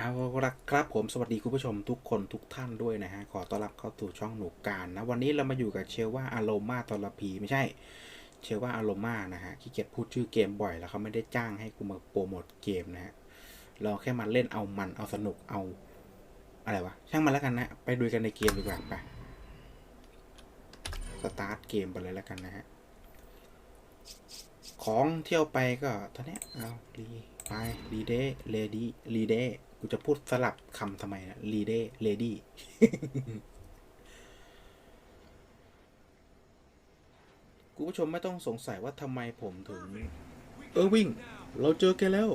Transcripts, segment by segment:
เอาละครับผมสวัสดีคุณผู้ชมทุกคนทุกท่านด้วยนะฮะ ขอต้อนรับเข้าสู่ช่องหนูการนะ วันนี้เรามาอยู่กับเชลว่าอารมาตอลพีไม่ใช่ เชลว่าอารมานะฮะขี้เกียจพูดชื่อเกมบ่อยแล้วเขาไม่ได้จ้างให้กูมาโปรโมทเกมนะฮะเราแค่มาเล่นเอามันเอาสนุกเอาอะไรวะช่างมันแล้วกันนะ ไปดูกันในเกมดีกว่าไปสตาร์ทเกมไปเลยแล้วกันนะฮะของเที่ยวไปก็ท่านี้เอารีไปรีเดย์เลดี้รีเดย์ กูจะพูดสลับคำทำไมนะรีเดเลดี้คุณผู้ชมไม่ต้องสงสัยว่าทำไมผมถึง เออวิ่ง เราเจอแกแล้ว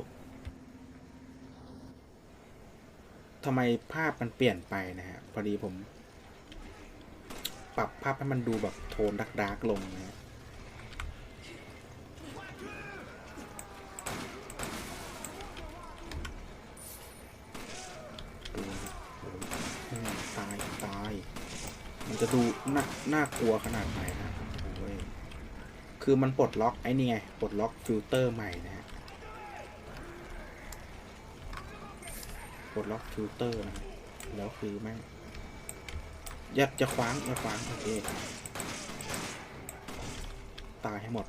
ทำไมภาพมันเปลี่ยนไปนะฮะ พอดีผม ปรับภาพให้มันดูแบบโทนดักดาร์กๆลงนะฮะ ดูนะครับโอ้โหแม่งตายตาย มัน จะดูน่าน่ากลัวขนาดไหนนะโอ้ยคือมันปลดล็อกไอ้นี่ไงปลดล็อกฟิลเตอร์ใหม่นะฮะปลดล็อกฟิลเตอร์นะแล้วคือแม่งอย่าจะคว้างอย่าคว้างโอเคตายให้หมด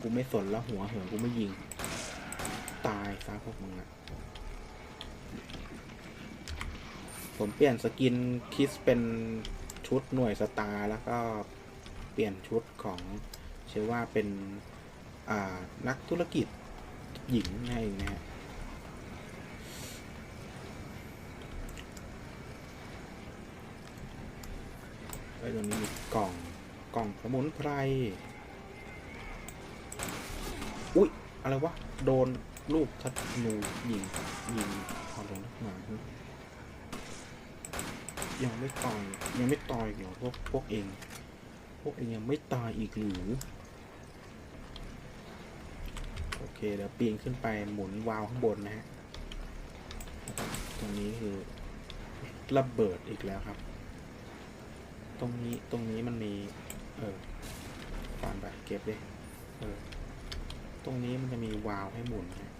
กูไม่สนแล้วหัวเหินกูไม่ยิง ตายซะพวกมึงอะผมเปลี่ยนสกินคิสเป็น ชุดหน่วยสตาร์แล้วก็เปลี่ยนชุดของเชื่อว่าเป็นนักธุรกิจหญิงให้นะฮะแล้วตรงนี้มีกล่องกล่องสมุนไพร อุ๊ย อะไรวะ โดนลูกทัดนูยิงยิงเอาลงหนา ยังไม่ตายยังไม่ตายอีกเหรอพวกพวกเอง พวกเองยังไม่ตายอีกหรือโอเคเดี๋ยวปีนขึ้นไปหมุนวาล์วข้างบนนะฮะตรงนี้คือระเบิดอีกแล้วครับ ตรงนี้ตรงนี้มันมีเออปานไปเก็บเลยเออตรงนี้มันจะมีวาล์วให้หมุนนะ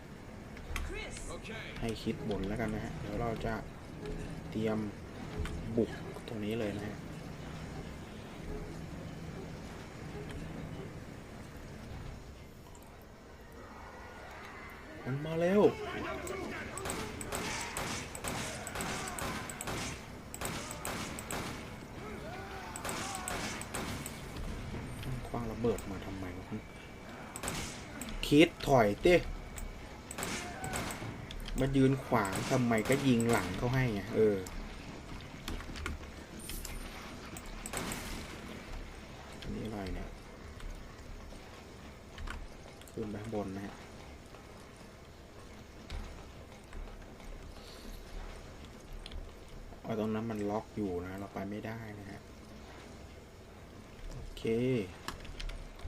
ให้คิดหมุนแล้วกันนะฮะเดี๋ยวเราจะเตรียม บุกตรงนี้เลยนะฮะมันมาแล้วคว้างระเบิดมาทำไมวะคิดถอยเต้มายืนขวางทำไมก็ยิงหลังเขาให้ไงเออ อันนี้อะไรเนี่ย ขึ้นไปข้างบนนะฮะ เอาตรงนั้นมันล็อกอยู่นะ เรา ได้นะฮะ โอเค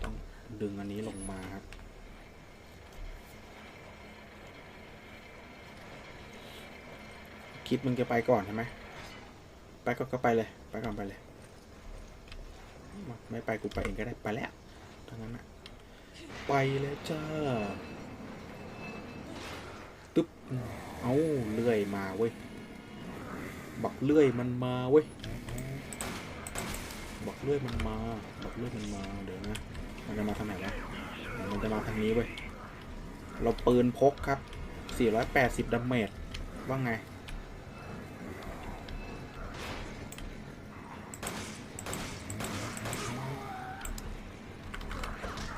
ต้องดึงอันนี้ลงมาครับ คิดมึงจะไปก่อนใช่ไหม ไปก็ก็ไปเลย ไปก่อนไปเลย ไม่ไปกูไปเองก็ได้ ไปแล้วทั้งนั้นอะไปเลยจ้า ตึ๊บ เอาเลื่อยมาเว้ย บักเลื่อยมันมาเว้ย บักเลื่อยมันมาบักเลื่อยมันมาเดี๋ยวนะมันจะมาทางไหนวะมันจะมาทางนี้เว้ยเราปืนพกครับ 480ดาเมจว่าไง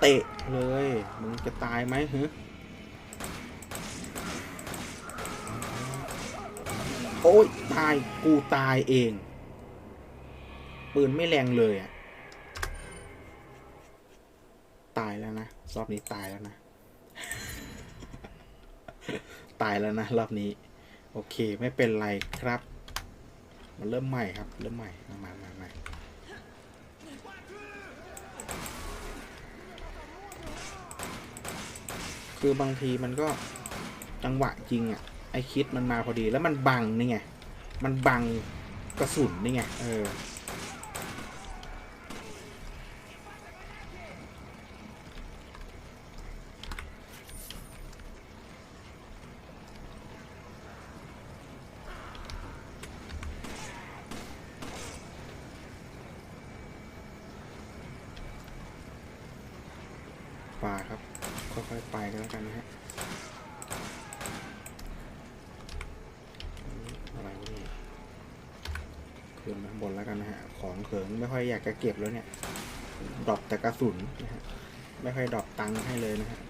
เตะเลย มึงจะตายไหมฮึโอ้ย ตาย กูตายเอง ปืนไม่แรงเลยอะตายแล้วนะรอบนี้ตายแล้วนะ ตายแล้วนะรอบนี้ โอเคไม่เป็นไรครับ มันเริ่มใหม่ครับ เริ่มใหม่มามามามาคือบางทีมันก็จังหวะจริงอะ่ะไอคิดมันมาพอดีแล้วมันบังนี่ไง มันบังกระสุนนี่ไง เออ โค่อยๆไปกันแล้วกันนะฮะอะไรวะเนี่ยขึ้นมาข้าง บนแล้วกันนะฮะ ของเขิงไม่ค่อยอยากจะเก็บแล้วเนี่ย ดรอปแต่กระสุนนะฮะ ไม่ค่อยดรอปตังค์ให้เลยนะฮะ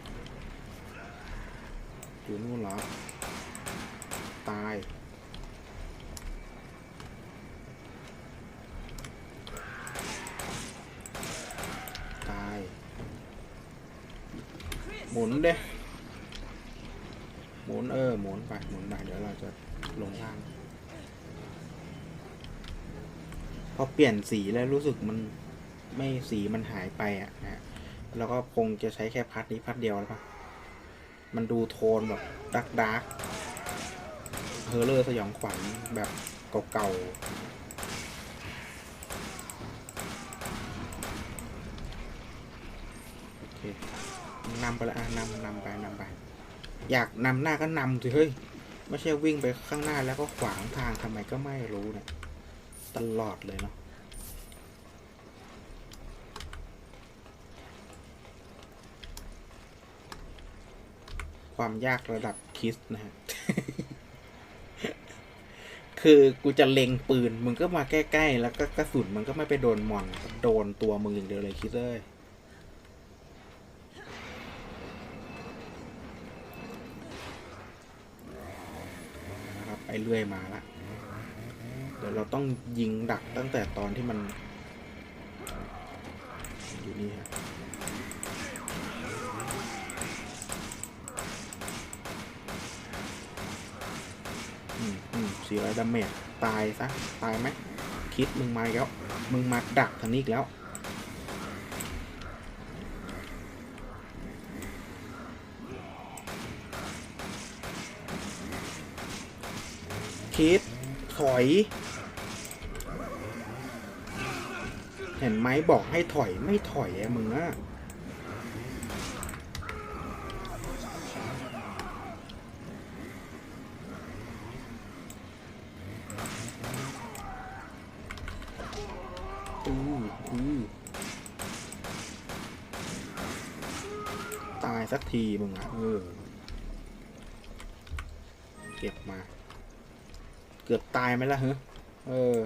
อยู่นู่นเหรอ ตาย ตาย หมุนเด้หมุนเออ หมุนไป หมุนไป เดี๋ยวเราจะลงล่าง พอเปลี่ยนสีแล้วรู้สึกมันไม่สีมันหายไปอะนะฮะแล้วก็คงจะใช้แค่พัดนี้พัดเดียวแล้วปะมันดูโทนแบบดักดักเฮอร์เลอร์สยองขวัญแบบเก่าๆ โอเคนำไปล้วอะนำนำไปนำไป อยากนำหน้าก็นำสิเฮ้ย ไม่ใช่วิ่งไปข้างหน้าแล้วก็ขวางทางทำไมก็ไม่รู้เนี่ย ตลอดเลยเนาะความยากระดับคิสนะฮะ คือกูจะเล็งปืน มึงก็มาใกล้ๆ แล้วก็กระสุนมันก็ไม่ไปโดนมอน โดนตัวมึงอย่างเดียวเลยคิดเลยนะครับไอ้เลื่อยมาละ ดี๋ยวเราต้องยิงดักตั้งแต่ตอนที่มันอยู่นี่ฮะอืมอืมสี่ร้อยดาเมจตายซะ ตายไหมคิดมึงมาอีกแล้ว มึงมาดักทางนี้อีกแล้วคิดถอย เห็นไหมบอกให้ถอยไม่ถอยอะมึงอะอืออือตายสักทีมึงอะเออ เก็บมา เกือบตายไหมล่ะเฮ้เออ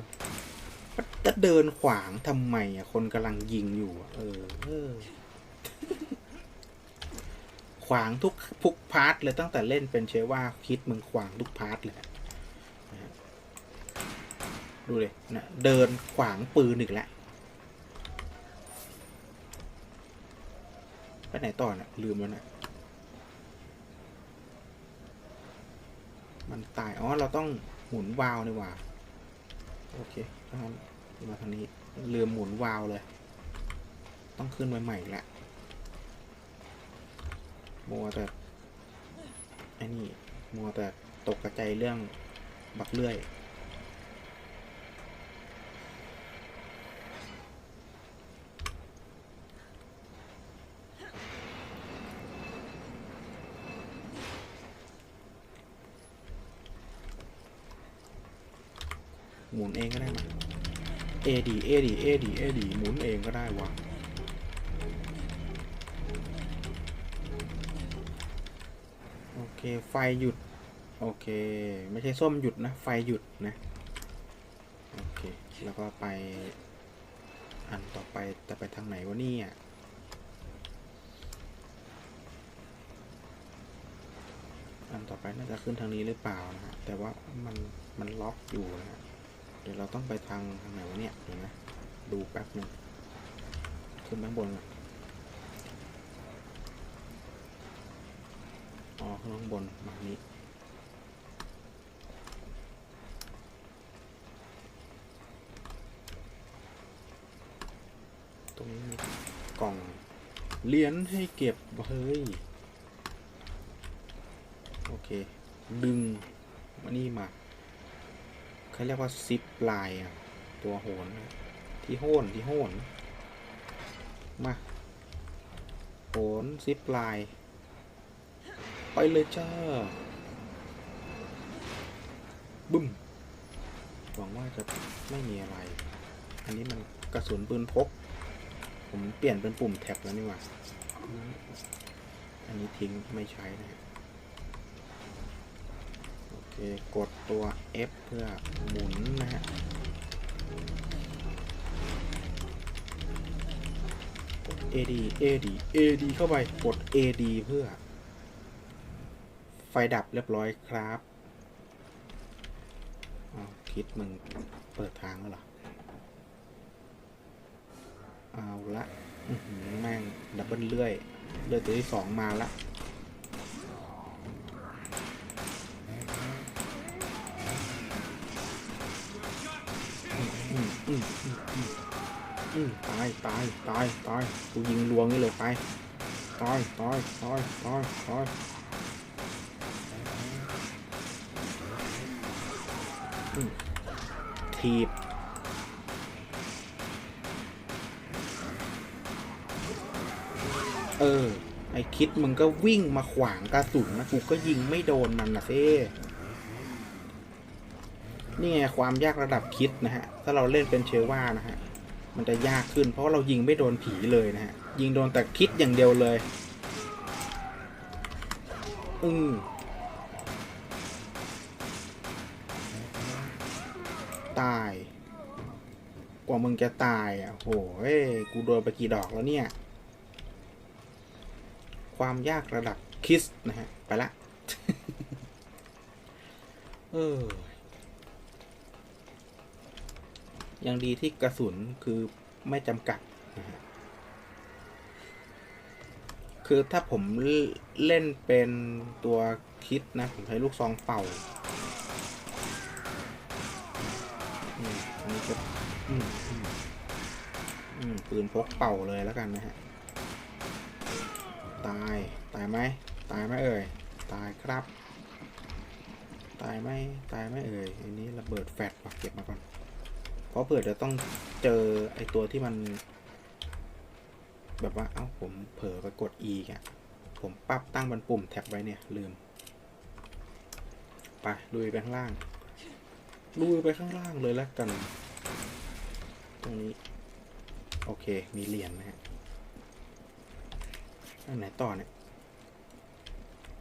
จะเดินขวางทำไมอะ คนกำลังยิงอยู่เออเออ ขวางทุกทุกพาร์ทเลยตั้งแต่เล่นเป็นเชว่าคิดมึงขวางทุกพาร์ทเลยดูเลยนะเดินขวางปืนอีกแล้วไปไหนต่อนะลืมแล้วนะมันตาย อ๋อ เราต้องหมุนวาล์วนี่ว่า โอเคงั้น มาทางนี้ลืมหมุนวาวเลย ต้องขึ้นมาใหม่แหละมัวแต่ไอ้นี่มัวแต่ตกกระใจเรื่องบักเลื่อยหมุนเองก็ได้มา เอดีเอดีเอดีเอดีหมุนเองก็ได้วะโอเคไฟหยุด โอเค ไม่ใช่ส้มหยุดนะ ไฟหยุดนะ โอเค แล้วก็ไป อันต่อไปแต่ไปทางไหนวะเนี่ยอันต่อไปน่าจะขึ้นทางนี้หรือเปล่านะฮะแต่ว่ามันมันล็อกอยู่นะฮะ เดี๋ยวเราต้องไปทางทางไหนวะเนี่ยเดี๋ยวนะดูแป๊บหนึ่งขึ้นข้างบนก่อนอ๋อขึ้นข้างบนมานี้ตรงนี้มีกล่องเหรียญให้เก็บเฮ้ยโอเค ดึงมานี่มา เขาเรียกว่าซิปลายตัวโหนที่โหนที่โหนมาโหนซิปลาย ไปเลยจ้าบึ้มหวังว่าจะไม่มีอะไร อันนี้มันกระสุนปืนพก ผมเปลี่ยนเป็นปุ่มแท็บแล้วนี่หว่า อันนี้ทิ้งไม่ใช้นะฮะโอเค กดตัว F เพื่อหมุนนะฮะ กด AD AD AD เข้าไป กด AD เพื่อ ไฟดับเรียบร้อยครับคิดมึงเปิดทางแล้วเหรอ เอาละแม่งดับเบิลเลื่อย เลื่อยตัวที่สองมาละ ตายตายตายตายกูยิงลวงนี่เลยไปตายตายตายตายตายทีบเออ ไอคิดมึงก็วิ่งมาขวางกระสุนนะกูก็ยิงไม่โดนมันนะเซ่นี่ไงความยากระดับคิดนะฮะ ถ้าเราเล่นเป็นเชว่านะฮะ มันจะยากขึ้น เพราะเรายิงไม่โดนผีเลยนะฮะ ยิงโดนแต่คิดอย่างเดียวเลย อืมตาย กว่ามึงจะตายอะโหเอ้ยกูโดนไปกี่ดอกแล้วเนี่ย ความยากระดับคิสนะฮะ ไปละ เออ ยังดีที่กระสุนคือไม่จำกัดนะฮะคือถ้าผมเล่นเป็นตัวคิดนะ ผมใช้ลูกซองเป่าอืมอันนี้ก็อืมอืมอืมปืนพกเป่าเลยแล้วกันนะฮะ ตาย ตายไหม ตายไหมเอ่ย ตายครับ ตายไหมตายไหมเอ่ย อันนี้ระเบิดแฟดว่ะเก็บมาก่อน เพราะเผื่อจะต้องเจอไอตัวที่มัน แบบว่า เอ้า ผมเผลอไปกด E อะ ผมปรับตั้งบนปุ่มแท็บไว้เนี่ย ลืม ไปลุยไปข้างล่าง ลุยไปข้างล่างเลยแล้วกัน ตรงนี้ โอเค มีเหรียญนะฮะอันไหนต่อเนี่ย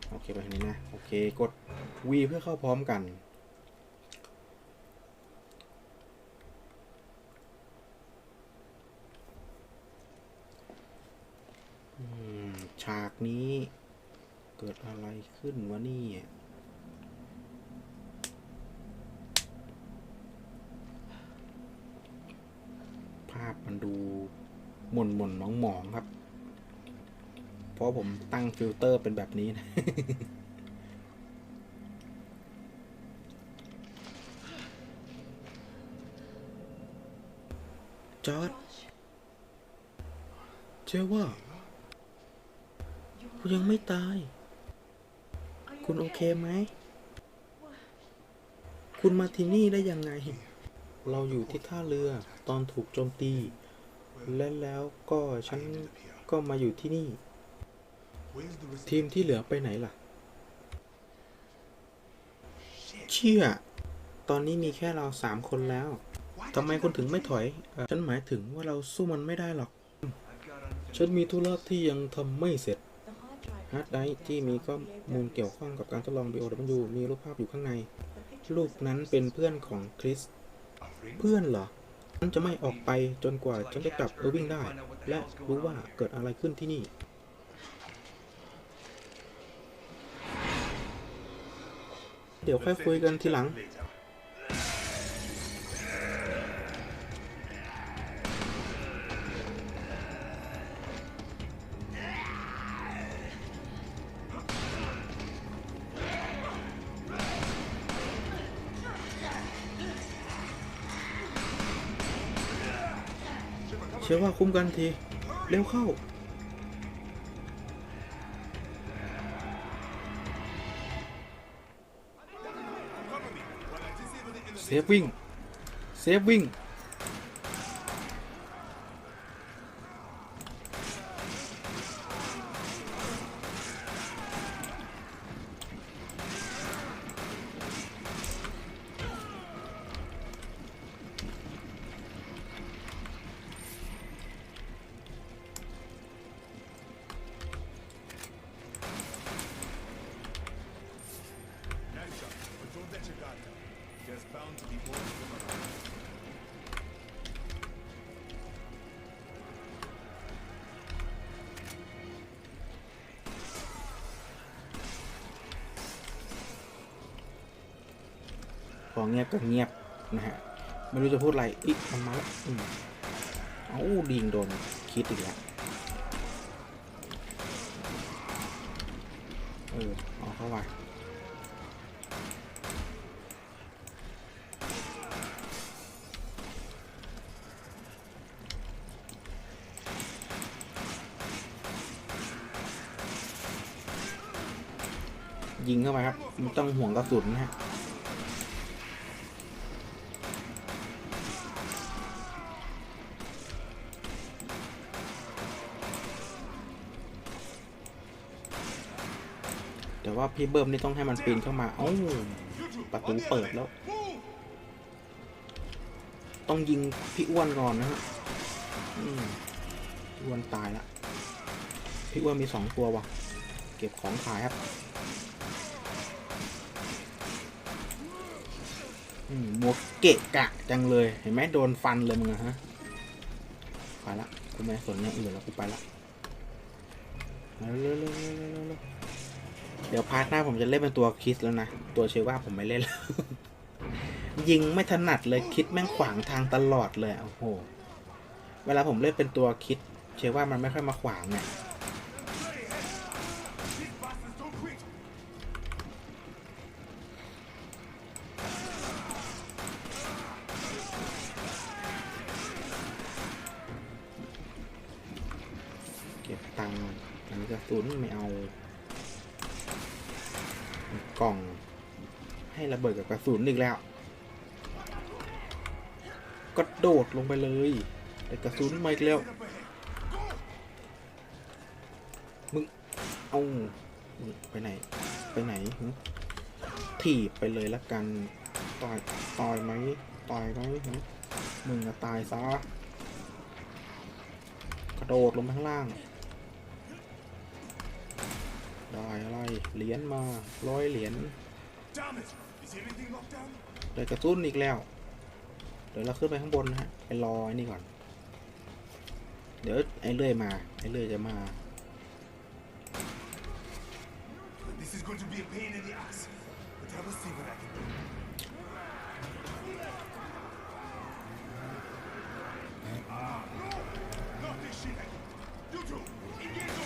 โอเค ไปทางนี้นะ โอเค กด V เพื่อเข้าพร้อมกัน อืม ฉากนี้ เกิดอะไรขึ้นวะนี่ภาพมันดูหม่นหม่นๆหมองครับ เพราะผมตั้งฟิลเตอร์เป็นแบบนี้นะจอร์ดเชื่อว่า คุณยังไม่ตาย คุณโอเคไหม คุณมาที่นี่ได้ยังไง เราอยู่ที่ท่าเรือตอนถูกโจมตี และแล้วก็ฉันก็มาอยู่ที่นี่ ทีมที่เหลือไปไหนล่ะ เชี่ย ตอนนี้มีแค่เราสามคนแล้วทำไมคุณถึงไม่ถอยเอ่อฉันหมายถึงว่าเราสู้มันไม่ได้หรอก ฉันมีธุระที่ยังทำไม่เสร็จ ฮาร์ดไดรฟ์ที่มีข้อมูลเกี่ยวข้องกับการทดลอง BOW มีรูปภาพอยู่ข้างใน รูปนั้นเป็นเพื่อนของคริส เพื่อนเหรอฉันจะไม่ออกไปจนกว่าฉันจะกลับเออร์วิงได้ และรู้ว่าเกิดอะไรขึ้นที่นี่ เดี๋ยวค่อยคุยกันทีหลัง คุ้มกันที เร็วเข้า เซฟวิ่ง เซฟวิ่ง พอเงียบก็เงียบนะฮะไม่รู้จะพูดอะไรอีกมันมาแล้วอืมเอ้าดิงโดนคิดอีกแล้วเออเอาเข้ามา ยิงเข้าไปครับไม่ต้องห่วงกระสุนนะฮะแต่ว่าพี่เบิ้มนี่ต้องให้มันปีนเข้ามาเอ้าประตูเปิดแล้ว ต้องยิงพี่อ้วนก่อนนะฮะอ้วนตายละพี่อ้วนมีสองตัววะเก็บของขายครับ อืม หมวกเกะกะจังเลย เห็นไหมโดนฟันเลยมึงอะฮะ ไปละกูไม่สนอย่างอื่นแล้วกูไปละเร็วเร็วเร็วเร็วเร็วเร็วเร็วเดี๋ยวพาร์ทหน้าผมจะเล่นเป็นตัวคิสแล้วนะ ตัวเชว่าผมไม่เล่นแล้ว ยิงไม่ถนัดเลยคิดแม่งขวางทางตลอดเลย โอ้โห เวลาผมเล่นเป็นตัวคิด เชว่ามันไม่ค่อยมาขวางเนี่ย ก็โดดลงไปเลยแต่กระสุนมาอีกแล้ว มึง เอาไปไหน ไปไหนหถีบไปเลยละกันตายตายไหมตายไหมหมึงจะตายซะ กระโดดลงไปข้างล่าง ได้อะไร เหรียญมา ร้อยเหรียญได้กระตุ้นอีกแล้ว เดี๋ยวเราขึ้นไปข้างบนนะฮะไปรอไอ้นี่ก่อน เดี๋ยวไอ้เลื่อยมาไอ้เลื่อยจะมา This is going to be a pain in the ass. But I will see what I can do. Ah, no! Not this shit again. You two, engage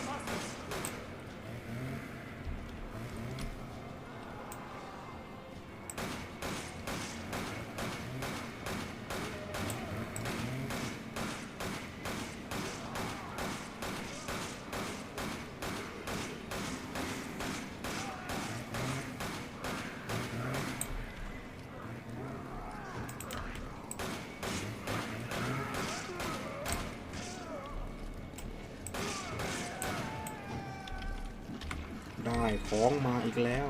ของมาอีกแล้ว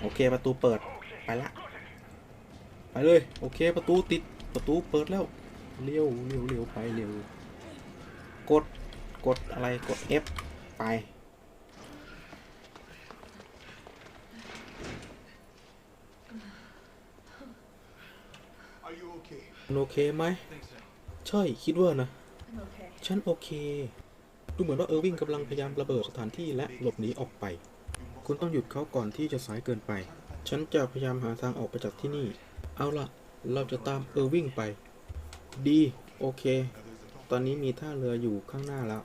โอเคประตูเปิดไปละ ไปเลย โอเคประตูติดประตูเปิดแล้วเร็วเร็วเร็วไปเร็วกดกดอะไรกด F ไป Are you okay? โอเคไหม Think so. ใช่ คิดว่านะ I'm okay. ฉันโอเค ดูเหมือนว่าเออร์วิงกำลังพยายามระเบิดสถานที่และหลบหนีออกไป คุณต้องหยุดเขาก่อนที่จะสายเกินไป ฉันจะพยายามหาทางออกไปจากที่นี่ เอาล่ะ เราจะตามเออร์วิงไป ดี โอเค ตอนนี้มีท่าเรืออยู่ข้างหน้าแล้ว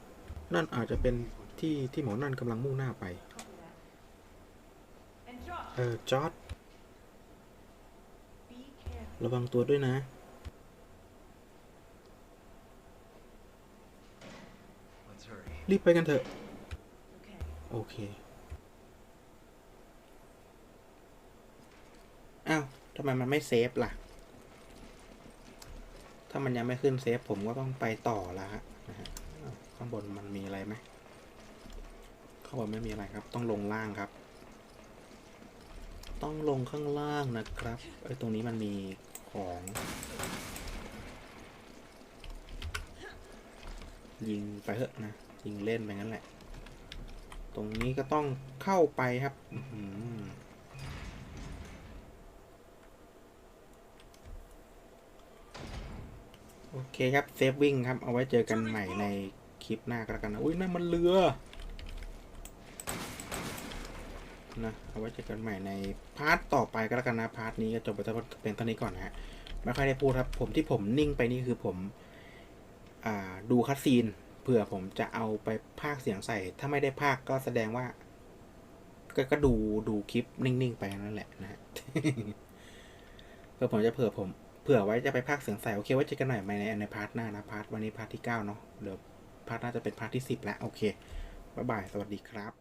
นั่นอาจจะเป็นที่ที่หมอนั่นกำลังมุ่งหน้าไป เออจอร์ดระวังตัวด้วยนะ รีบไปกันเถอะ Okay. โอเค อ้าวทำไมมันไม่เซฟล่ะ ถ้ามันยังไม่ขึ้นเซฟผมก็ต้องไปต่อละฮะนะฮะอ้าวข้างบนมันมีอะไรไหมข้างบนไม่มีอะไรครับ ต้องลงล่างครับ ต้องลงข้างล่างนะครับ ไอ้ยตรงนี้มันมีของยิงไปเถอะนะ ยิงเล่นไปงั้นแหละ ตรงนี้ก็ต้องเข้าไปครับโอเคครับ เซฟวิ่งครับ เอาไว้เจอกันใหม่ในคลิปหน้าก็แล้วกันนะ อุ้ยนั่นมันเรือนะเอาไว้เจอกันใหม่ในพาร์ทต่อไปก็แล้วกันนะ พาร์ทนี้ก็จบไปแต่เป็นเท่านี้ก่อนนะฮะ ไม่ค่อยได้พูดครับ ผมที่ผมนิ่งไปนี่คือผม อ่า ดูคัดซีน เผื่อผมจะเอาไปภาคเสียงใส่ ถ้าไม่ได้ภาคก็แสดงว่า ก็ก็ดูดูคลิปนิ่งๆไปนั่นแหละนะฮะเพื่อผมจะเผื่อผมเผื่อไว้จะไปภาคเสียงใส่โอเคไว้เจอกันหน่อยในในพาร์ทหน้านะพาร์ทวันนี้พาร์ทที่เก้าเนาะเดี๋ยวพาร์ทหน้าจะเป็นพาร์ทที่สิบแล้วโอเคบ๊ายบายสวัสดีครับ